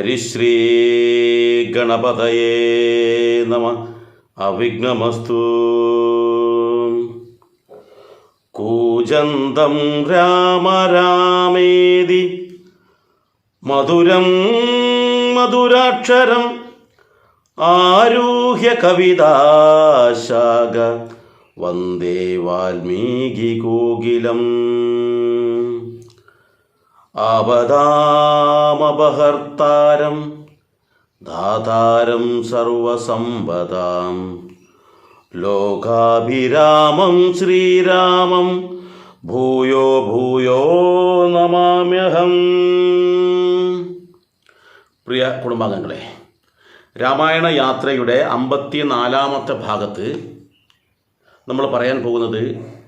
ഹരിശ്രീ ഗണപതയേ നമ അവിഘ്നമസ്തു കൂജന്തം രാമ രാമേതി മധുരം മധുരാക്ഷരം ആരൂഹ്യ കവിതാശാഖ വന്ദേ വാൽമീകി കോകിലം ആപദാമപഹർത്താരം ദാതാരം സർവസമ്പദാം. ലോകാഭിരാമം ശ്രീരാമം ഭൂയോ ഭൂയോ നമാമ്യഹം. പ്രിയ കുടുംബാംഗങ്ങളെ രാമായണ യാത്രയുടെ അമ്പത്തിനാലാമത്തെ ഭാഗത്ത് നമ്മൾ പറയാൻ പോകുന്നത്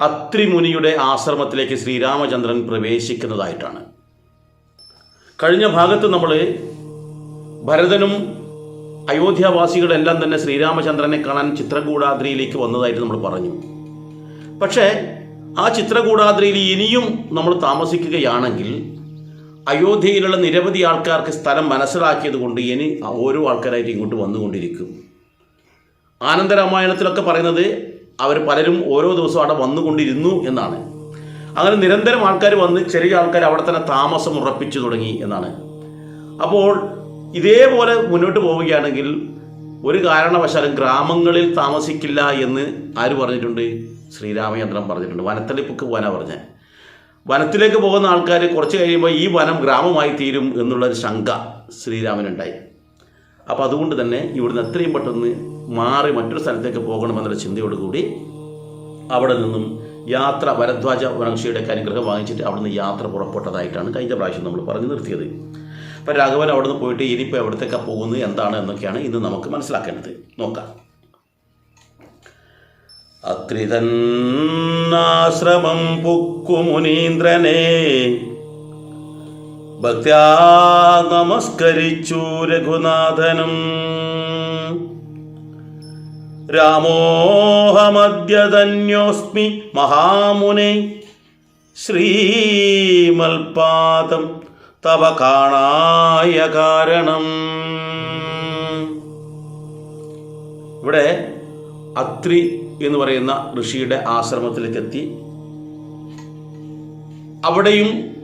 അത്രിമുനിയുടെ ആശ്രമത്തിലേക്ക് ശ്രീരാമചന്ദ്രൻ പ്രവേശിക്കുന്നതായിട്ടാണ്. കഴിഞ്ഞ ഭാഗത്ത് നമ്മൾ ഭരതനും അയോധ്യാവാസികളെല്ലാം തന്നെ ശ്രീരാമചന്ദ്രനെ കാണാൻ ചിത്രകൂടാദ്രിയിലേക്ക് വന്നതായിട്ട് നമ്മൾ പറഞ്ഞു. പക്ഷേ ആ ചിത്രകൂടാദ്രിയിൽ ഇനിയും നമ്മൾ താമസിക്കുകയാണെങ്കിൽ അയോധ്യയിലുള്ള നിരവധി ആൾക്കാർക്ക് സ്ഥലം മനസ്സിലാക്കിയത് കൊണ്ട് ഇനി ഓരോ ആൾക്കാരായിട്ട് ഇങ്ങോട്ട് വന്നുകൊണ്ടിരിക്കും. ആനന്ദരാമായണത്തിലൊക്കെ പറയുന്നത് അവർ പലരും ഓരോ ദിവസവും അവിടെ വന്നുകൊണ്ടിരുന്നു എന്നാണ്. അങ്ങനെ നിരന്തരം ആൾക്കാർ വന്ന് ചെറിയ ആൾക്കാർ അവിടെ തന്നെ താമസം ഉറപ്പിച്ചു തുടങ്ങി എന്നാണ്. അപ്പോൾ ഇതേപോലെ മുന്നോട്ട് പോവുകയാണെങ്കിൽ ഒരു കാരണവശാലും ഗ്രാമങ്ങളിൽ താമസിക്കില്ല എന്ന് ആര് പറഞ്ഞിട്ടുണ്ട്? ശ്രീരാമചന്ദ്രൻ പറഞ്ഞിട്ടുണ്ട്. വനത്തളിപ്പൊക്ക് പോകാനാണ് പറഞ്ഞത് വനത്തിലേക്ക് പോകുന്ന ആൾക്കാർ കുറച്ച് കഴിയുമ്പോൾ ഈ വനം ഗ്രാമമായി തീരും എന്നുള്ളൊരു ശങ്ക ശ്രീരാമനുണ്ടായി. അപ്പോൾ അതുകൊണ്ട് തന്നെ ഇവിടുന്ന് എത്രയും പെട്ടെന്ന് മാറി മറ്റൊരു സ്ഥലത്തേക്ക് പോകണമെന്നുള്ള ചിന്തയോടുകൂടി അവിടെ നിന്നും യാത്ര ഭരദ്വാജ വനംശിയുടെ അനുഗ്രഹം വാങ്ങിച്ചിട്ട് അവിടുന്ന് യാത്ര പുറപ്പെട്ടതായിട്ടാണ് കഴിഞ്ഞ പ്രാവശ്യം നമ്മൾ പറഞ്ഞു നിർത്തിയത്. അപ്പോൾ രാഘവൻ അവിടുന്ന് പോയിട്ട് ഇനിയിപ്പോൾ എവിടത്തേക്കാണ് പോകുന്നത് എന്താണ് എന്നൊക്കെയാണ് ഇന്ന് നമുക്ക് മനസ്സിലാക്കേണ്ടത്. നോക്കാം. അത്രിതന്നാശ്രമം പുക്കുമുനീന്ദ്രനെ മുനീന്ദ്രനെ ഭക്ത്യാ നമസ്കരിച്ചു രഘുനാഥനും. രാമോഹമദ്യതന്യോസ്മി മഹാമുനെ. ശ്രീമൽപാദം തവ കാണായ കാരണം. ഇവിടെ അത്രി എന്ന് പറയുന്ന ഋഷിയുടെ ആശ്രമത്തിലേക്ക് എത്തി അവിടെയും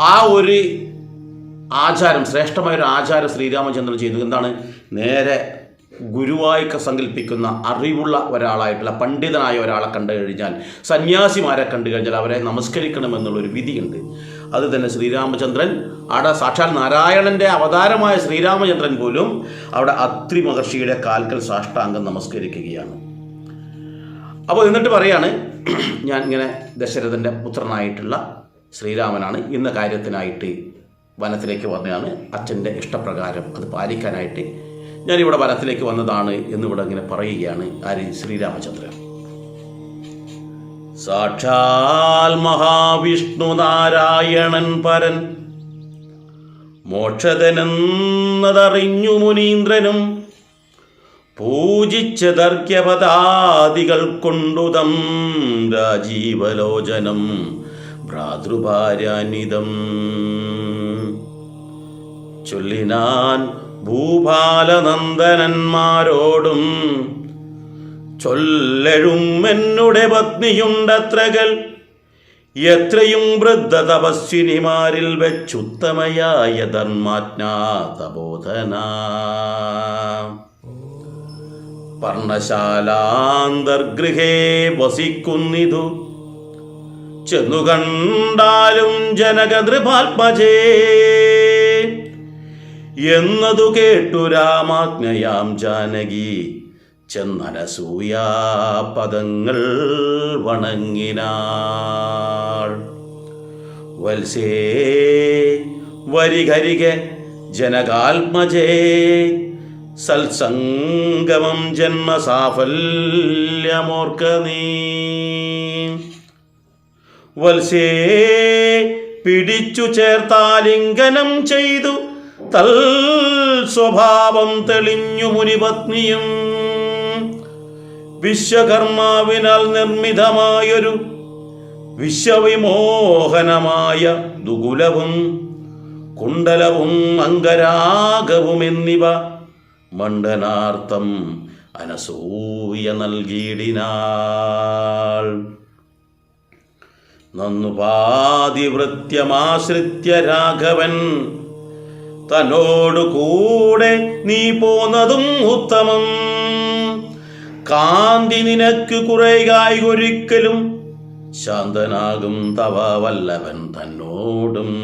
ആ ഒരു ആചാരം ശ്രേഷ്ഠമായ ഒരു ആചാരം ശ്രീരാമചന്ദ്രൻ ചെയ്തു. എന്താണ്? നേരെ ഗുരുവായിക്ക സങ്കല്പിക്കുന്ന അറിവുള്ള ഒരാളായിട്ടുള്ള പണ്ഡിതനായ ഒരാളെ കണ്ടു കഴിഞ്ഞാൽ സന്യാസിമാരെ കണ്ടു കഴിഞ്ഞാൽ അവരെ നമസ്കരിക്കണമെന്നുള്ളൊരു വിധിയുണ്ട്. അത് തന്നെ ശ്രീരാമചന്ദ്രൻ അവിടെ സാക്ഷാൽ നാരായണന്റെ അവതാരമായ ശ്രീരാമചന്ദ്രൻ പോലും അവിടെ അത്രി മഹർഷിയുടെ കാൽക്കൽ സാഷ്ടാംഗം നമസ്കരിക്കുകയാണ്. അപ്പോൾ എന്നിട്ട് പറയാണ് ഞാൻ ഇങ്ങനെ ദശരഥന്റെ പുത്രനായിട്ടുള്ള ശ്രീരാമനാണ് ഇന്ന കാര്യത്തിനായിട്ട് വനത്തിലേക്ക് വന്നതാണ് അച്ഛന്റെ ഇഷ്ടപ്രകാരം അത് പാലിക്കാനായിട്ട് ഞാനിവിടെ വനത്തിലേക്ക് വന്നതാണ് എന്നിവിടെ ഇങ്ങനെ പറയുകയാണ് ആര്? ശ്രീരാമചന്ദ്രൻ. സാക്ഷാൽ മഹാവിഷ്ണു നാരായണൻ പരൻ മോക്ഷതനെന്നതറിഞ്ഞു മുനീന്ദ്രനും പൂജിച്ച ദർഘ്യപദാദികൾ കൊണ്ടുതം രാജീവലോചനം ഭ്രാതൃഭാര്യാനിതം. ചൊല്ലിനാൻ ഭൂപാലനന്ദനന്മാരോടും ചൊല്ലഴും എന്നുടെ പത്നിയുണ്ടത്രകൾ എത്രയും വൃദ്ധ തപസ്വിനിമാരിൽ വെച്ചുത്തമയായ ധർമാജ്ഞാതബോധന. പർണശാലാന്തർഗൃഹേ വസിക്കുന്നിതു. ചെന്നു കണ്ടാലും ജനകനൃപാത്മജേ എന്നതു കേട്ടു രാമാജ്ഞയാം ജാനകി. ചെന്നനസൂയാ പദങ്ങൾ വണങ്ങിനാൾ. വത്സേ വരികരികെ ജനകാത്മജേ സത്സംഗമം ജന്മസാഫല്യമോർക്ക നീ. വത്സേ പിടിച്ചു ചേർത്താലിംഗനം ചെയ്തു തൽ സ്വഭാവം തെളിഞ്ഞു മുനിപത്നിയും വിശ്വകർമാവിനാൽ നിർമ്മിതമായൊരു വിശ്വവിമോഹനമായ ദുകുലവും കുണ്ടലവും അങ്കരാഗവും എന്നിവ മണ്ഡനാർത്ഥം അനസൂയ നൽകിയിടിനാൾ. നന്നുപാതിവൃത്യമാശ്രിത്യ രാഘവൻ തന്നോടു കൂടെ നീ പോന്നതും ഉത്തമം. കാന്തി നിനക്ക് കുറേകായി ഒരിക്കലും ശാന്തനാകും തവ വല്ലവൻ തന്നോടും.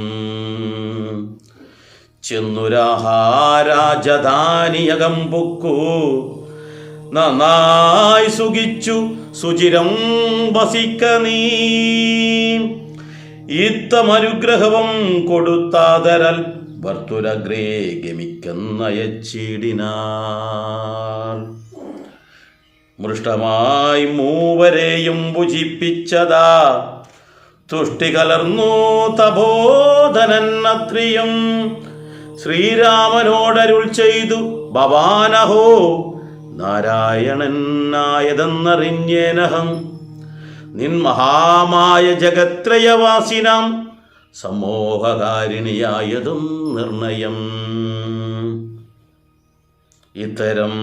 ചെന്നുരാഹാരാജധാനിയകം പൊക്കു. നന്നായി സുഖിച്ചു സുചിരം വസിക്ക നീ. ഇത്തമനുഗ്രഹവും കൊടുത്താതരൽ ഭർത്തുരഗ്രേ ഗമിക്കുന്നയച്ചിടിനാർ മൃഷ്ടമായി മൂവരെയും ഭുജിപ്പിച്ചതാ. തുഷ്ടി കലർന്നു തബോധനൻ അത്രിയും. ശ്രീരാമനോടരുൾ ചെയ്തു ഭവാനഹോ നാരായണനായതെന്നറിഞ്ഞേനഹം. നിൻ മഹാമായ ജഗത്രയവാസിനാം സമോഹകാരിണിയായതും നിർണയം. ഇത്തരം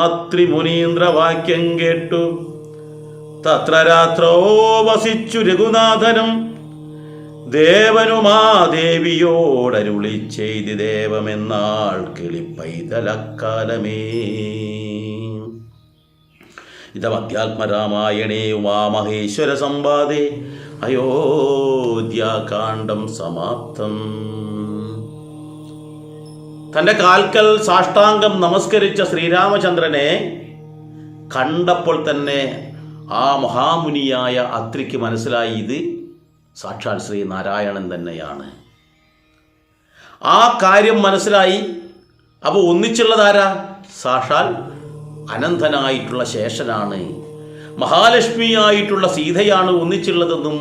അത്രിമുനീന്ദ്രവാക്യം കേട്ടു. തത്ര രാത്രോ വസിച്ചു രഘുനാഥനും ദേവനുമാ ദേവിയോടരുളി ചെയ്തി ദേവമെന്നാൾ കിളി പൈതലക്കാലമേ ഇതമധ്യാത്മരാമായണേ ഉമാമഹേശ്വര സംവാദേ അയോധ്യാകാന്ഡം സമാപ്തം. തന്റെ കാൽക്കൽ സാഷ്ടാംഗം നമസ്കരിച്ച ശ്രീരാമചന്ദ്രനെ കണ്ടപ്പോൾ തന്നെ ആ മഹാമുനിയായ അത്രിക്ക് മനസ്സിലായി ഇത് സാക്ഷാൽ ശ്രീ നാരായണൻ തന്നെയാണ്. ആ കാര്യം മനസ്സിലായി. അപ്പോൾ ഒന്നിച്ചുള്ളതാരാ സാക്ഷാൽ അനന്തനായിട്ടുള്ള ശേഷനാണ് മഹാലക്ഷ്മിയായിട്ടുള്ള സീതയാണ് ഒന്നിച്ചുള്ളതെന്നും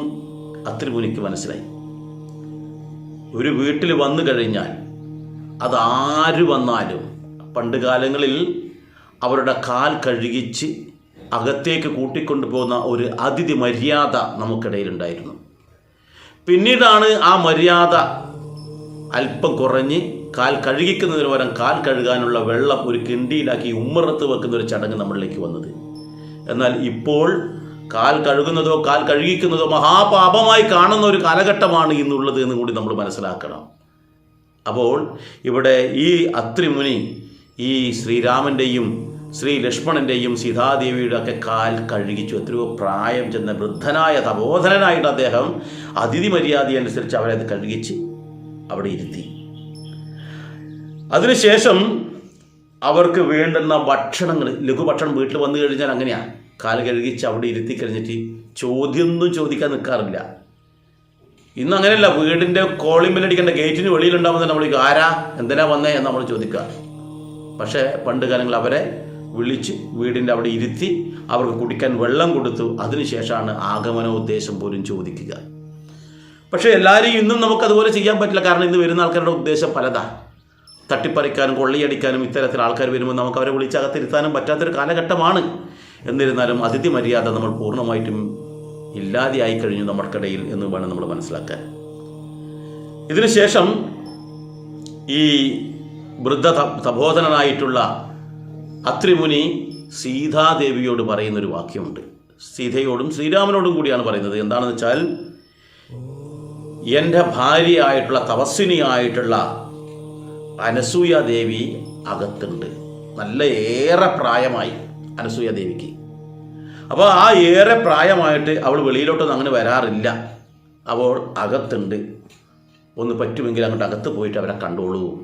അത്രിപുനിക്ക് മനസ്സിലായി. ഒരു വീട്ടിൽ വന്നു കഴിഞ്ഞാൽ അതാര് വന്നാലും പണ്ട് കാലങ്ങളിൽ അവരുടെ കാൽ കഴുകിച്ച് അകത്തേക്ക് കൂട്ടിക്കൊണ്ടു പോകുന്ന ഒരു അതിഥി മര്യാദ നമുക്കിടയിലുണ്ടായിരുന്നു. പിന്നീടാണ് ആ മര്യാദ അല്പം കുറഞ്ഞ് കാൽ കഴുകിക്കുന്നതിന് പകരം കാൽ കഴുകാനുള്ള വെള്ളം ഒരു കിണ്ടിയിലാക്കി ഉമ്മറത്ത് വെക്കുന്ന ഒരു ചടങ്ങ് നമ്മളിലേക്ക് വന്നത്. എന്നാൽ ഇപ്പോൾ കാൽ കഴുകുന്നതോ കാൽ കഴുകിക്കുന്നതോ മഹാപാപമായി കാണുന്ന ഒരു കാലഘട്ടമാണ് ഇന്നുള്ളത് എന്ന് കൂടി നമ്മൾ മനസ്സിലാക്കണം. അപ്പോൾ ഇവിടെ ഈ അത്രിമുനി ഈ ശ്രീരാമന്റെയും ശ്രീ ലക്ഷ്മണന്റെയും സീതാദേവിയുടെ ഒക്കെ കാൽ കഴുകിച്ചു. എത്രയോ പ്രായം ചെന്ന വൃദ്ധനായ തപോധനനായിട്ട് അദ്ദേഹം അതിഥി മര്യാദ അനുസരിച്ച് അവരെ അത് കഴുകിച്ച് അവിടെ ഇരുത്തി. അതിനുശേഷം അവർക്ക് വേണ്ടുന്ന ഭക്ഷണങ്ങൾ ലഘുഭക്ഷണം വീട്ടിൽ വന്നു കഴിഞ്ഞാൽ അങ്ങനെയാണ് കാൽ കഴുകിച്ച് അവിടെ ഇരുത്തി കഴിഞ്ഞിട്ട് ചോദ്യമൊന്നും ചോദിക്കാൻ നിൽക്കാറില്ല. ഇന്ന് അങ്ങനെയല്ല വീടിന്റെ കോളിമ്പിലടിക്കേണ്ട ഗേറ്റിന് വെളിയിലുണ്ടാകുമ്പോൾ നമ്മൾ ആരാ എന്തിനാ വന്നേ എന്ന് നമ്മൾ ചോദിക്കുക. പക്ഷേ പണ്ട് കാലങ്ങളിൽ അവരെ വിളിച്ച് വീടിന്റെ അവിടെ ഇരുത്തി അവർക്ക് കുടിക്കാൻ വെള്ളം കൊടുത്തു. അതിനുശേഷമാണ് ആഗമന ഉദ്ദേശം പോലും ചോദിക്കുക. പക്ഷേ എല്ലാവരും ഇന്നും നമുക്ക് അതുപോലെ ചെയ്യാൻ പറ്റില്ല. കാരണം ഇന്ന് വരുന്ന ആൾക്കാരുടെ ഉദ്ദേശം പലതാണ് തട്ടിപ്പറിക്കാനും കൊള്ളിയടിക്കാനും ഇത്തരത്തിൽ ആൾക്കാർ വരുമ്പോൾ നമുക്ക് അവരെ വിളിച്ചകത്തിരുത്താനും പറ്റാത്തൊരു കാലഘട്ടമാണ്. എന്നിരുന്നാലും അതിഥി മര്യാദ നമ്മൾ പൂർണമായിട്ടും ഇല്ലാതെയായി കഴിഞ്ഞു നമ്മൾക്കിടയിൽ എന്ന് വേണം നമ്മൾ മനസ്സിലാക്കാൻ. ഇതിനുശേഷം ഈ വൃദ്ധ തബോധനനായിട്ടുള്ള അത്രിമുനി സീതാദേവിയോട് പറയുന്നൊരു വാക്യമുണ്ട്. സീതയോടും ശ്രീരാമനോടും കൂടിയാണ് പറയുന്നത്. എന്താണെന്ന് വെച്ചാൽ എന്റെ ഭാര്യയായിട്ടുള്ള തപസ്വിനിയായിട്ടുള്ള അനസൂയ ദേവി അകത്തുണ്ട്. നല്ല ഏറെ പ്രായമായി അനസൂയ ദേവിക്ക് അപ്പോൾ ആ ഏറെ പ്രായമായിട്ട് അവൾ വെളിയിലോട്ടൊന്നും അങ്ങനെ വരാറില്ല. അപ്പോൾ അകത്തുണ്ട്. ഒന്ന് പറ്റുമെങ്കിൽ അങ്ങോട്ട് അകത്ത് പോയിട്ട് അവരെ കണ്ടോളൂ.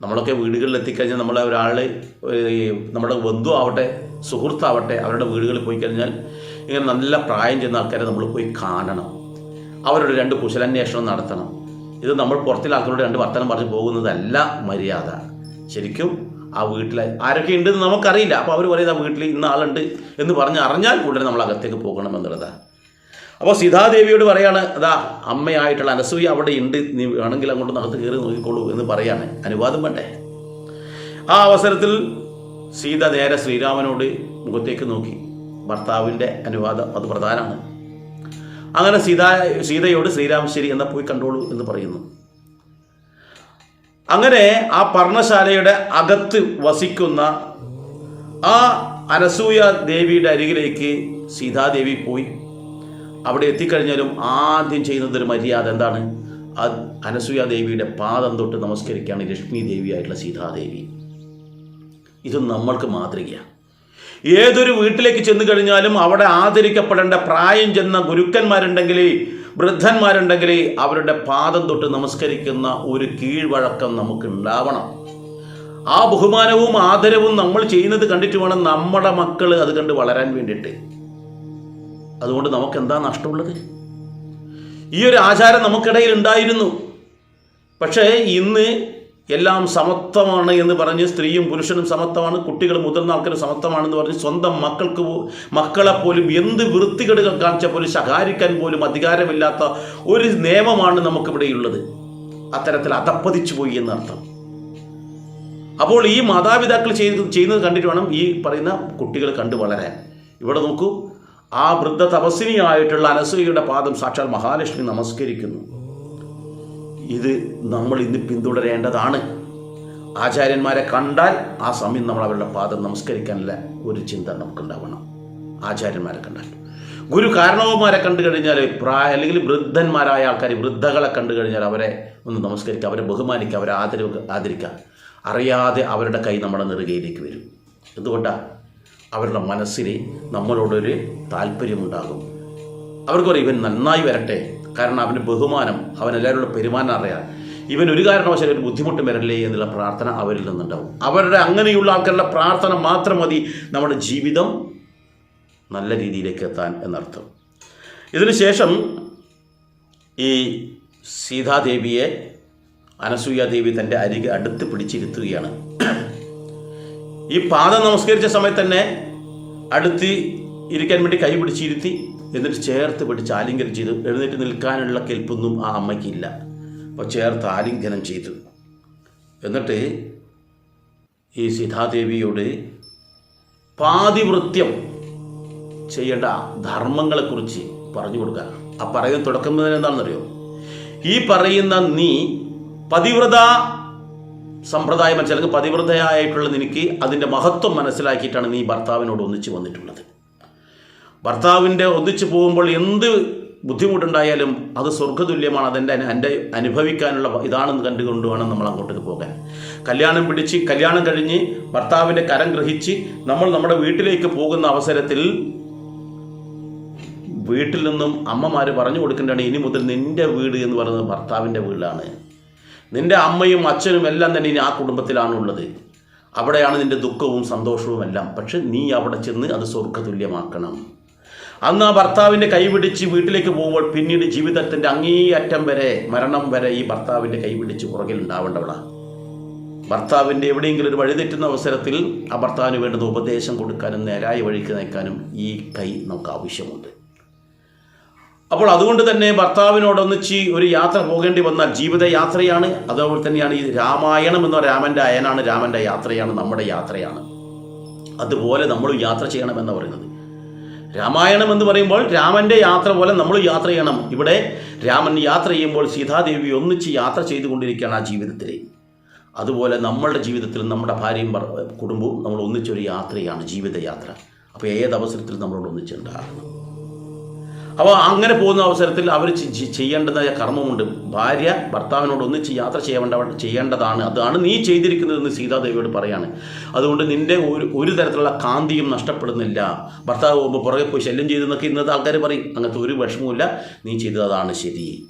നമ്മളൊക്കെ വീടുകളിൽ എത്തിക്കഴിഞ്ഞാൽ നമ്മളെ ഒരാൾ നമ്മുടെ ബന്ധു ആവട്ടെ സുഹൃത്താവട്ടെ അവരുടെ വീടുകളിൽ പോയി കഴിഞ്ഞാൽ ഇങ്ങനെ നല്ല പ്രായം ചെയ്യുന്ന ആൾക്കാരെ നമ്മൾ പോയി കാണണം. അവരുടെ രണ്ട് കുശലാന്വേഷണം നടത്തണം. ഇത് നമ്മൾ പുറത്തിലെ രണ്ട് വർത്തനം പറഞ്ഞു പോകുന്നതല്ല മര്യാദ. ശരിക്കും ആ വീട്ടിൽ ആരൊക്കെ ഉണ്ടെന്ന് നമുക്കറിയില്ല. അപ്പോൾ അവർ പറയുന്നത് ആ വീട്ടിൽ ഇന്ന ആളുണ്ട് എന്ന് പറഞ്ഞ് അറിഞ്ഞാൽ കൂടുതൽ നമ്മൾ അകത്തേക്ക് പോകണം എന്നുള്ളതാണ്. അപ്പോൾ സീതാദേവിയോട് പറയാണ് അതാ അമ്മയായിട്ടുള്ള അനസൂയ അവിടെ ഉണ്ട്. നീ വേണമെങ്കിൽ അങ്ങോട്ട് അകത്ത് കയറി നോക്കിക്കോളൂ എന്ന് പറയാണ്. അനുവാദം വേണ്ടേ? ആ അവസരത്തിൽ സീത നേരെ ശ്രീരാമനോട് മുഖത്തേക്ക് നോക്കി. ഭർത്താവിന്റെ അനുവാദം അത് പ്രധാനമാണ്. അങ്ങനെ സീത സീതയോട് ശ്രീരാമശ്ശേരി ശരി എന്നാൽ പോയി കണ്ടോളൂ എന്ന് പറയുന്നു. അങ്ങനെ ആ പർണശാലയുടെ അകത്ത് വസിക്കുന്ന ആ അനസൂയ ദേവിയുടെ അരികിലേക്ക് സീതാദേവി പോയി. അവിടെ എത്തിക്കഴിഞ്ഞാലും ആദ്യം ചെയ്യുന്നത് ഒരു മര്യാദ എന്താണ്? അനസൂയ ദേവിയുടെ പാദം തൊട്ട് നമസ്കരിക്കുകയാണ് ലക്ഷ്മി ദേവിയായിട്ടുള്ള സീതാദേവി. ഇത് നമ്മൾക്ക് മാതൃകയാണ് ഏതൊരു വീട്ടിലേക്ക് ചെന്നു കഴിഞ്ഞാലും അവിടെ ആദരിക്കപ്പെടേണ്ട പ്രായം ചെന്ന ഗുരുക്കന്മാരുണ്ടെങ്കിൽ വൃദ്ധന്മാരുണ്ടെങ്കിൽ അവരുടെ പാദം തൊട്ട് നമസ്കരിക്കുന്ന ഒരു കീഴ്വഴക്കം നമുക്ക് ഉണ്ടാവണം ആ ബഹുമാനവും ആദരവും നമ്മൾ ചെയ്യുന്നത് കണ്ടിട്ട് വേണം നമ്മുടെ മക്കൾ അത് കണ്ട് വളരാൻ വേണ്ടിയിട്ട്. അതുകൊണ്ട് നമുക്ക് എന്താ നഷ്ടമുള്ളത്? ഈ ഒരു ആചാരം നമുക്കിടയിൽ ഉണ്ടായിരുന്നു. പക്ഷേ ഇന്ന് എല്ലാം സമത്വമാണ് എന്ന് പറഞ്ഞ് സ്ത്രീയും പുരുഷനും സമത്വമാണ് കുട്ടികൾ മുതിർന്ന ആൾക്കാരും സമത്വമാണെന്ന് പറഞ്ഞ് സ്വന്തം മക്കൾക്ക് മക്കളെ പോലും എന്ത് വൃത്തികേടുകൾ കാണിച്ച പോലും ശകാരിക്കാൻ പോലും അധികാരമില്ലാത്ത ഒരു നിയമമാണ് നമുക്കിവിടെയുള്ളത്. അത്തരത്തിൽ അതപ്പതിച്ചു പോയി എന്നർത്ഥം. അപ്പോൾ ഈ മാതാപിതാക്കൾ ചെയ്ത് ചെയ്യുന്നത് കണ്ടിട്ട് വേണം ഈ പറയുന്ന കുട്ടികൾ കണ്ടു വളരാൻ. ഇവിടെ നോക്കൂ ആ വൃദ്ധ തപസ്വിനിയായിട്ടുള്ള അനസൂയയുടെ പാദം സാക്ഷാൽ മഹാലക്ഷ്മി നമസ്കരിക്കുന്നു. ഇത് നമ്മൾ ഇന്ന് പിന്തുടരേണ്ടതാണ്. ആചാര്യന്മാരെ കണ്ടാൽ ആ സമയം നമ്മൾ അവരുടെ പാദം നമസ്കരിക്കാനുള്ള ഒരു ചിന്ത നമുക്കുണ്ടാവണം. ആചാര്യന്മാരെ കണ്ടാൽ. ഗുരു കാരണവന്മാരെ കണ്ടു കഴിഞ്ഞാൽ പ്രായ അല്ലെങ്കിൽ വൃദ്ധന്മാരായ ആൾക്കാർ വൃദ്ധകളെ കണ്ടു കഴിഞ്ഞാൽ അവരെ ഒന്ന് നമസ്കരിക്കുക അവരെ ബഹുമാനിക്കുക അവരെ ആദരവ് ആദരിക്കുക. അറിയാതെ അവരുടെ കൈ നമ്മുടെ നെറുകയിലേക്ക് വരും. എന്തുകൊണ്ടാണ് അവരുടെ മനസ്സിൽ നമ്മളോടൊരു താല്പര്യമുണ്ടാകും. അവർക്ക് പറയും ഇവൻ നന്നായി വരട്ടെ. കാരണം അവന്റെ ബഹുമാനം അവൻ എല്ലാവരോടും പെരുമാനം അറിയാം. ഇവൻ ഒരു കാരണവശാലും ഒരു ബുദ്ധിമുട്ടും വരല്ലേ എന്നുള്ള പ്രാർത്ഥന അവരിൽ നിന്നുണ്ടാവും. അവരുടെ അങ്ങനെയുള്ള ആൾക്കാരുടെ പ്രാർത്ഥന മാത്രം മതി നമ്മുടെ ജീവിതം നല്ല രീതിയിലേക്ക് എത്താൻ എന്നർത്ഥം. ഇതിനുശേഷം ഈ സീതാദേവിയെ അനസൂയ ദേവി തന്റെ അരികെ അടുത്ത് പിടിച്ചിരുത്തുകയാണ്. ഈ പാദം നമസ്കരിച്ച സമയത്ത് തന്നെ അടുത്ത് ഇരിക്കാൻ വേണ്ടി കൈ പിടിച്ചിരുത്തി എന്നിട്ട് ചേർത്ത് പിടിച്ച് ആലിംഗനം ചെയ്തു. എഴുന്നേറ്റ് നിൽക്കാനുള്ള കെൽപ്പൊന്നും ആ അമ്മയ്ക്കില്ല അപ്പോൾ ചേർത്ത് ആലിംഗനം ചെയ്തു. എന്നിട്ട് ഈ സീതാദേവിയോട് പാതിവൃത്യം ചെയ്യേണ്ട ധർമ്മങ്ങളെക്കുറിച്ച് പറഞ്ഞു കൊടുക്കുക. ആ പറയുന്ന തുടക്കം മുതൽ എന്താണെന്നറിയോ? ഈ പറയുന്ന നീ പതിവ്രത സമ്പ്രദായം അല്ലെങ്കിൽ പതിവ്രതയായിട്ടുള്ള നിനക്ക് അതിന്റെ മഹത്വം മനസ്സിലാക്കിയിട്ടാണ് നീ ഭർത്താവിനോട് ഒന്നിച്ച് വന്നിട്ടുള്ളത്. ഭർത്താവിന്റെ ഒന്നിച്ചു പോകുമ്പോൾ എന്ത് ബുദ്ധിമുട്ടുണ്ടായാലും അത് സ്വർഗതുല്യമാണ് അതെന്റെ എന്റെ അനുഭവിക്കാനുള്ള ഇതാണെന്ന് കണ്ടുകൊണ്ട് വേണം നമ്മൾ അങ്ങോട്ടേക്ക് പോകാൻ. കല്യാണം പിടിച്ച് കല്യാണം കഴിഞ്ഞ് ഭർത്താവിന്റെ കരം ഗ്രഹിച്ച് നമ്മൾ നമ്മുടെ വീട്ടിലേക്ക് പോകുന്ന അവസരത്തിൽ വീട്ടിൽ നിന്നും അമ്മമാർ പറഞ്ഞു കൊടുക്കേണ്ടതാണ് ഇനി മുതൽ നിന്റെ വീട് എന്ന് പറയുന്നത് ഭർത്താവിന്റെ വീടാണ്. നിന്റെ അമ്മയും അച്ഛനും എല്ലാം തന്നെ ഇനി ആ കുടുംബത്തിലാണുള്ളത് അവിടെയാണ് നിന്റെ ദുഃഖവും സന്തോഷവും എല്ലാം. പക്ഷെ നീ അവിടെ ചെന്ന് അത് സ്വർഗതുല്യമാക്കണം അന്ന് ആ ഭർത്താവിന്റെ കൈപിടിച്ച് വീട്ടിലേക്ക് പോകുമ്പോൾ പിന്നീട് ജീവിതത്തിന്റെ അങ്ങേയറ്റം വരെ മരണം വരെ ഈ ഭർത്താവിന്റെ കൈപിടിച്ച് പുറകിൽ ഉണ്ടാവേണ്ടവളാണ് ഭർത്താവിന്റെ എവിടെയെങ്കിലും ഒരു വഴിതെറ്റുന്ന അവസരത്തിൽ ആ ഭർത്താവിന് വേണ്ടുന്ന ഉപദേശം കൊടുക്കാനും നേരായ വഴിക്ക് നയിക്കാനും ഈ കൈ നമുക്ക് ആവശ്യമുണ്ട്. അപ്പോൾ അതുകൊണ്ട് തന്നെ ഭർത്താവിനോടൊന്നിച്ച് ഒരു യാത്ര പോകേണ്ടി വന്നാൽ ജീവിതയാത്രയാണ് അതുപോലെ തന്നെയാണ് ഈ രാമായണം എന്ന രാമന്റെ അയനാണ് രാമന്റെ യാത്രയാണ് നമ്മുടെ യാത്രയാണ്. അതുപോലെ നമ്മൾ യാത്ര ചെയ്യണമെന്ന് പറയുന്നത്. രാമായണം എന്ന് പറയുമ്പോൾ രാമന്റെ യാത്ര പോലെ നമ്മൾ യാത്ര ചെയ്യണം. ഇവിടെ രാമൻ യാത്ര ചെയ്യുമ്പോൾ സീതാദേവി ഒന്നിച്ച് യാത്ര ചെയ്തുകൊണ്ടിരിക്കുകയാണ് ആ ജീവിതത്തിൽ അതുപോലെ നമ്മളുടെ ജീവിതത്തിൽ നമ്മുടെ ഭാര്യയും കുടുംബവും നമ്മൾ ഒന്നിച്ചൊരു യാത്രയാണ് ജീവിതയാത്ര. അപ്പോൾ ഏത് അവസരത്തിൽ നമ്മളോട് ഒന്നിച്ചുണ്ടാകണം. അപ്പോൾ അങ്ങനെ പോകുന്ന അവസരത്തിൽ അവർ ചെയ്യേണ്ടതായ കർമ്മമുണ്ട്. ഭാര്യ ഭർത്താവിനോട് ഒന്നിച്ച് യാത്ര ചെയ്യേണ്ട ചെയ്യേണ്ടതാണ്. അതാണ് നീ ചെയ്തിരിക്കുന്നതെന്ന് സീതാദേവിയോട് പറയാണ്. അതുകൊണ്ട് നിന്റെ ഒരു ഒരു തരത്തിലുള്ള കാന്തിയും നഷ്ടപ്പെടുന്നില്ല. ഭർത്താവ് പോകുമ്പോൾ പുറകെ പോയി ശല്യം ചെയ്തെന്നൊക്കെ ഇന്നത്തെ ആൾക്കാർ പറയും. അങ്ങനത്തെ ഒരു വിഷമവുമില്ല. നീ ചെയ്തതാണ് ശരി.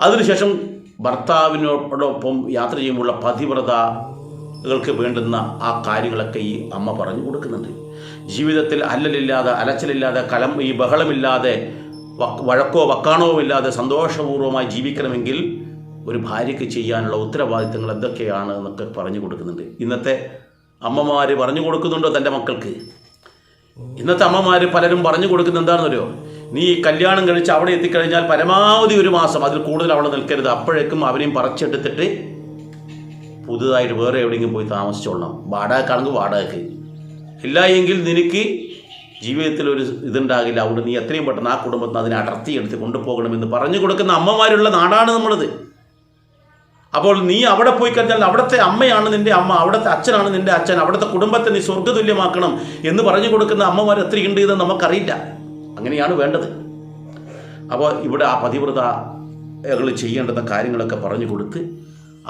അതിനുശേഷം ഭർത്താവിനോടൊപ്പം യാത്ര ചെയ്യുമ്പോഴുള്ള പതിവ്രതകൾക്ക് വേണ്ടുന്ന ആ കാര്യങ്ങളൊക്കെ ഈ അമ്മ പറഞ്ഞു കൊടുക്കുന്നുണ്ട്. ജീവിതത്തിൽ അല്ലലില്ലാതെ അലച്ചിലില്ലാതെ കലം ഈ ബഹളമില്ലാതെ വഴക്കോ വക്കാണോ ഇല്ലാതെ സന്തോഷപൂർവമായി ജീവിക്കണമെങ്കിൽ ഒരു ഭാര്യയ്ക്ക് ചെയ്യാനുള്ള ഉത്തരവാദിത്തങ്ങൾ എന്തൊക്കെയാണ് എന്നൊക്കെ പറഞ്ഞു കൊടുക്കുന്നുണ്ട്. ഇന്നത്തെ അമ്മമാർ പറഞ്ഞു കൊടുക്കുന്നുണ്ടോ തന്റെ മക്കൾക്ക്? ഇന്നത്തെ അമ്മമാർ പലരും പറഞ്ഞു കൊടുക്കുന്ന എന്താണെന്നറിയോ? നീ കല്യാണം കഴിച്ച് അവിടെ എത്തിക്കഴിഞ്ഞാൽ പരമാവധി ഒരു മാസം അതിൽ കൂടുതൽ അവിടെ നിൽക്കരുത്. അപ്പോഴേക്കും അവനെയും പറിച്ചെടുത്തിട്ട് പുതുതായിട്ട് വേറെ എവിടെയെങ്കിലും പോയി താമസിച്ചോളണം. വാടകക്കാണെങ്കിൽ വാടകയ്ക്ക് ഇല്ല എങ്കിൽ നിനക്ക് ജീവിതത്തിൽ ഒരു ഇതുണ്ടാകില്ല. അവിടെ നീ എത്രയും പെട്ടെന്ന് ആ കുടുംബത്തിന് അതിനെ അടർത്തിയെടുത്ത് കൊണ്ടുപോകണമെന്ന് പറഞ്ഞു കൊടുക്കുന്ന അമ്മമാരുള്ള നാടാണ് നമ്മളത്. അപ്പോൾ നീ അവിടെ പോയി കഴിഞ്ഞാൽ അവിടുത്തെ അമ്മയാണ് നിന്റെ അമ്മ അവിടുത്തെ അച്ഛനാണ് നിന്റെ അച്ഛൻ അവിടുത്തെ കുടുംബത്തെ നീ സ്വർഗതുല്യമാക്കണം എന്ന് പറഞ്ഞു കൊടുക്കുന്ന അമ്മമാർ എത്രയുണ്ട് എന്ന് നമുക്കറിയില്ല. അങ്ങനെയാണ് വേണ്ടത്. അപ്പോൾ ഇവിടെ ആ പതിവ്രതകൾ ചെയ്യേണ്ടുന്ന കാര്യങ്ങളൊക്കെ പറഞ്ഞു കൊടുത്ത്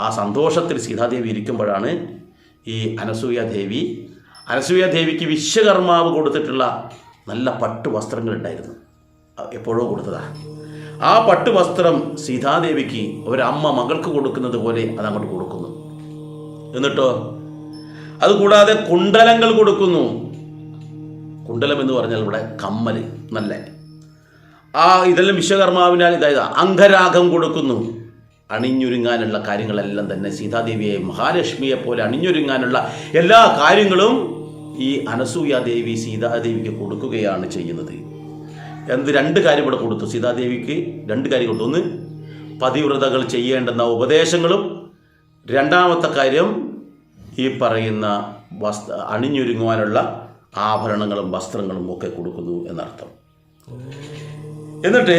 ആ സന്തോഷത്തിൽ സീതാദേവി ഇരിക്കുമ്പോഴാണ് ഈ അനസൂയ ദേവി അനസൂയ ദേവിക്ക് വിശ്വകർമാവ് കൊടുത്തിട്ടുള്ള നല്ല പട്ടു വസ്ത്രങ്ങൾ ഉണ്ടായിരുന്നു. എപ്പോഴോ കൊടുത്തതാ. ആ പട്ടു വസ്ത്രം സീതാദേവിക്ക് ഒരമ്മ മകൾക്ക് കൊടുക്കുന്നത് പോലെ അത് അങ്ങോട്ട് കൊടുക്കുന്നു. എന്നിട്ടോ? അതുകൂടാതെ കുണ്ടലങ്ങൾ കൊടുക്കുന്നു. കുണ്ടലം എന്ന് പറഞ്ഞാൽ ഇവിടെ കമ്മൽ നല്ല. ആ ഇതെല്ലാം വിശ്വകർമാവിനാൽ ഇതായത് അംഗരാഗം കൊടുക്കുന്നു. അണിഞ്ഞൊരുങ്ങാനുള്ള കാര്യങ്ങളെല്ലാം തന്നെ സീതാദേവിയെ മഹാലക്ഷ്മിയെ പോലെ അണിഞ്ഞൊരുങ്ങാനുള്ള എല്ലാ കാര്യങ്ങളും ഈ അനസൂയ ദേവി സീതാദേവിക്ക് കൊടുക്കുകയാണ് ചെയ്യുന്നത്. എന്ത് രണ്ട് കാര്യം ഇവിടെ കൊടുത്തു. സീതാദേവിക്ക് രണ്ട് കാര്യം കൊടുത്തു. ഒന്ന് പതിവ്രതകൾ ചെയ്യേണ്ടുന്ന ഉപദേശങ്ങളും. രണ്ടാമത്തെ കാര്യം ഈ പറയുന്ന വസ്ത്ര അണിഞ്ഞൊരുങ്ങുവാനുള്ള ആഭരണങ്ങളും വസ്ത്രങ്ങളും ഒക്കെ കൊടുക്കുന്നു എന്നർത്ഥം. എന്നിട്ട്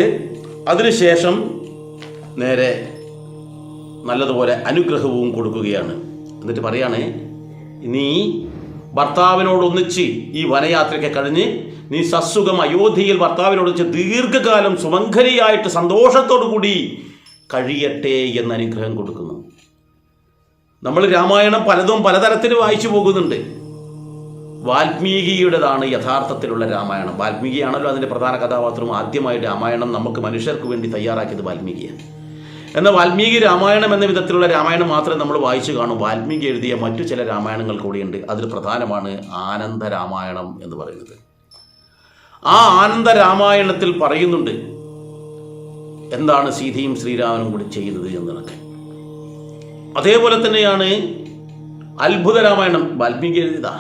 അതിനുശേഷം നേരെ നല്ലതുപോലെ അനുഗ്രഹവും കൊടുക്കുകയാണ്. എന്നിട്ട് പറയാണ് നീ ഭർത്താവിനോടൊന്നിച്ച് ഈ വനയാത്രയ്ക്ക് കഴിഞ്ഞ് നീ സസുഖം അയോധ്യയിൽ ഭർത്താവിനോടൊന്നിച്ച് ദീർഘകാലം സുമംഗരിയായിട്ട് സന്തോഷത്തോടു കൂടി കഴിയട്ടെ എന്ന് അനുഗ്രഹം കൊടുക്കുന്നു. നമ്മൾ രാമായണം പലതും പലതരത്തിൽ വായിച്ചു പോകുന്നുണ്ട്. വാൽമീകിയുടേതാണ് യഥാർത്ഥത്തിലുള്ള രാമായണം. വാൽമീകിയാണല്ലോ അതിന്റെ പ്രധാന കഥാപാത്രം. ആദ്യമായി രാമായണം നമുക്ക് മനുഷ്യർക്ക് വേണ്ടി തയ്യാറാക്കിയത് വാൽമീകിയാണ്. എന്നാൽ വാൽമീകി രാമായണം എന്ന വിധത്തിലുള്ള രാമായണം മാത്രമേ നമ്മൾ വായിച്ചു കാണൂ. വാൽമീകി എഴുതിയ മറ്റു ചില രാമായണങ്ങൾ കൂടിയുണ്ട്. അതിൽ പ്രധാനമാണ് ആനന്ദ രാമായണം എന്ന് പറയുന്നത്. ആ ആനന്ദ രാമായണത്തിൽ പറയുന്നുണ്ട് എന്താണ് സീതയും ശ്രീരാമനും കൂടി ചെയ്യുന്നത് എന്നതൊക്കെ അതേപോലെ തന്നെയാണ് അത്ഭുത രാമായണം. വാൽമീകി എഴുതിയതാ.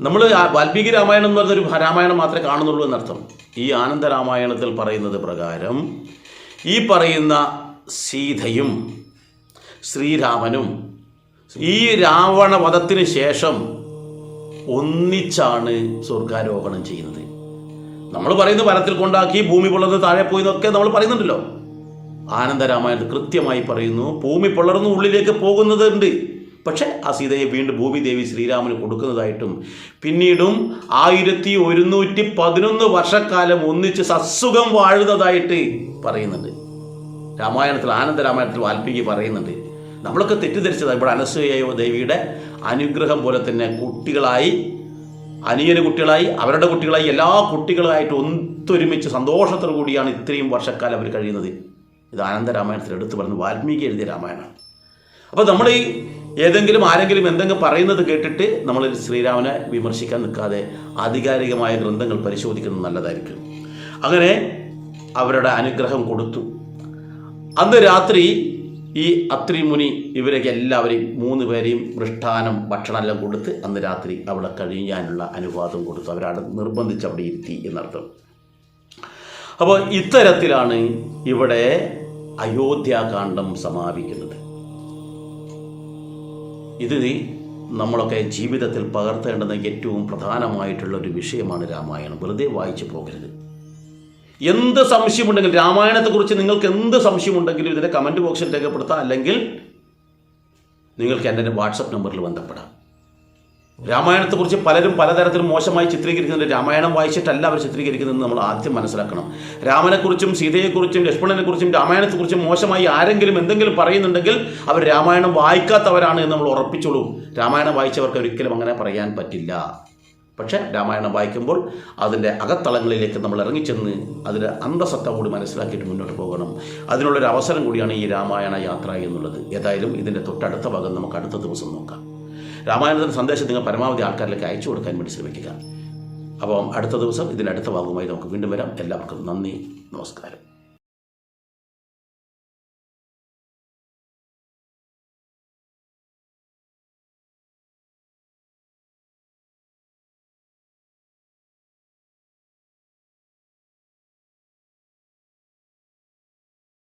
നമ്മൾ വാൽമീകി രാമായണം എന്ന് പറഞ്ഞൊരു രാമായണം മാത്രമേ കാണുന്നുള്ളൂ എന്നർത്ഥം. ഈ ആനന്ദ രാമായണത്തിൽ പറയുന്നത് പ്രകാരം ഈ പറയുന്ന സീതയും ശ്രീരാമനും ഈ രാവണ വധത്തിന് ശേഷം ഒന്നിച്ചാണ് സ്വർഗാരോഹണം ചെയ്യുന്നത്. നമ്മൾ പറയുന്നത് വനത്തിൽ കൊണ്ടാക്കി ഭൂമി പൊളർന്ന് താഴെ പോയി എന്നൊക്കെ നമ്മൾ പറയുന്നുണ്ടല്ലോ. ആനന്ദരാമായണത്തിൽ കൃത്യമായി പറയുന്നു ഭൂമി പിളർന്ന് ഉള്ളിലേക്ക് പോകുന്നതുണ്ട് പക്ഷെ ആ സീതയെ വീണ്ടും ഭൂമിദേവി ശ്രീരാമന് കൊടുക്കുന്നതായിട്ടും പിന്നീടും ആയിരത്തി ഒരുന്നൂറ്റി പതിനൊന്ന് വർഷക്കാലം ഒന്നിച്ച് സസുഖം വാഴുന്നതായിട്ട് പറയുന്നുണ്ട്. രാമായണത്തിൽ ആനന്ദരാമായണത്തിൽ വാൽമീകി പറയുന്നുണ്ട്. നമ്മളൊക്കെ തെറ്റിദ്ധരിച്ചതാണ് ഇവിടെ അനസൂയയോ ദേവിയുടെ അനുഗ്രഹം പോലെ തന്നെ കുട്ടികളായി അനിയന് കുട്ടികളായി അവരുടെ കുട്ടികളായി എല്ലാ കുട്ടികളായിട്ട് ഒത്തൊരുമിച്ച് സന്തോഷത്തോടു കൂടിയാണ് ഇത്രയും വർഷക്കാലം അവർ കഴിയുന്നത്. ഇത് ആനന്ദരാമായണത്തിൽ എടുത്തു പറഞ്ഞു വാൽമീകി എഴുതിയ രാമായണമാണ്. അപ്പോൾ നമ്മൾ ഈ ഏതെങ്കിലും ആരെങ്കിലും എന്തെങ്കിലും പറയുന്നത് കേട്ടിട്ട് നമ്മൾ ശ്രീരാമനെ വിമർശിക്കാൻ നിൽക്കാതെ ആധികാരികമായ ഗ്രന്ഥങ്ങൾ പരിശോധിക്കുന്നത് നല്ലതായിരിക്കും. അങ്ങനെ അവരുടെ അനുഗ്രഹം കൊടുത്തു. അന്ന് രാത്രി ഈ അത്രി മുനി ഇവരൊക്കെ എല്ലാവരെയും മൂന്ന് പേരെയും മൃഷ്ടാനം ഭക്ഷണമെല്ലാം കൊടുത്ത് അന്ന് രാത്രി അവിടെ കഴിയാനുള്ള അനുവാദം കൊടുത്തു. അവരവിടെ നിർബന്ധിച്ച് അവിടെ ഇരുത്തി എന്നർത്ഥം. അപ്പോൾ ഇത്തരത്തിലാണ് ഇവിടെ അയോധ്യാകാന്ഡം സമാപിക്കുന്നത്. ഇത് നമ്മളൊക്കെ ജീവിതത്തിൽ പകർത്തേണ്ടുന്ന ഏറ്റവും പ്രധാനമായിട്ടുള്ള ഒരു വിഷയമാണ് രാമായണം. വെറുതെ വായിച്ചു പോകരുത്. എന്ത് സംശയമുണ്ടെങ്കിലും രാമായണത്തെക്കുറിച്ച് നിങ്ങൾക്ക് എന്ത് സംശയമുണ്ടെങ്കിലും ഇതിന്റെ കമന്റ് ബോക്സിൽ രേഖപ്പെടുത്താം. അല്ലെങ്കിൽ നിങ്ങൾക്ക് എന്റെ വാട്സപ്പ് നമ്പറിൽ ബന്ധപ്പെടാം. രാമായണത്തെക്കുറിച്ച് പലരും പലതരത്തിലും മോശമായി ചിത്രീകരിക്കുന്നുണ്ട്. രാമായണം വായിച്ചിട്ടല്ല അവർ ചിത്രീകരിക്കുന്നതെന്ന് നമ്മൾ ആദ്യം മനസ്സിലാക്കണം. രാമനെക്കുറിച്ചും സീതയെക്കുറിച്ചും ലക്ഷ്മണനെക്കുറിച്ചും രാമായണത്തെക്കുറിച്ചും മോശമായി ആരെങ്കിലും എന്തെങ്കിലും പറയുന്നുണ്ടെങ്കിൽ അവർ രാമായണം വായിക്കാത്തവരാണ് എന്ന് നമ്മൾ ഉറപ്പിച്ചോളൂ. രാമായണം വായിച്ചവർക്ക് ഒരിക്കലും അങ്ങനെ പറയാൻ പറ്റില്ല. പക്ഷേ രാമായണം വായിക്കുമ്പോൾ അതിന്റെ അകത്തളങ്ങളിലേക്ക് നമ്മൾ ഇറങ്ങിച്ചെന്ന് അതിന്റെ അന്തസത്ത കൂടി മനസ്സിലാക്കിയിട്ട് മുന്നോട്ട് പോകണം. അതിനുള്ളൊരു അവസരം കൂടിയാണ് ഈ രാമായണ യാത്ര എന്നുള്ളത്. ഏതായാലും ഇതിന്റെ തൊട്ടടുത്ത ഭാഗം നമുക്ക് അടുത്ത ദിവസം നോക്കാം. രാമായണത്തിന്റെ സന്ദേശം നിങ്ങൾ പരമാവധി ആൾക്കാരിലേക്ക് അയച്ചു കൊടുക്കാൻ വേണ്ടി ശ്രമിക്കുക. അപ്പം അടുത്ത ദിവസം ഇതിന്റെ അടുത്ത ഭാഗവുമായി നമുക്ക് വീണ്ടും വരാം. എല്ലാവർക്കും നന്ദി നമസ്കാരം.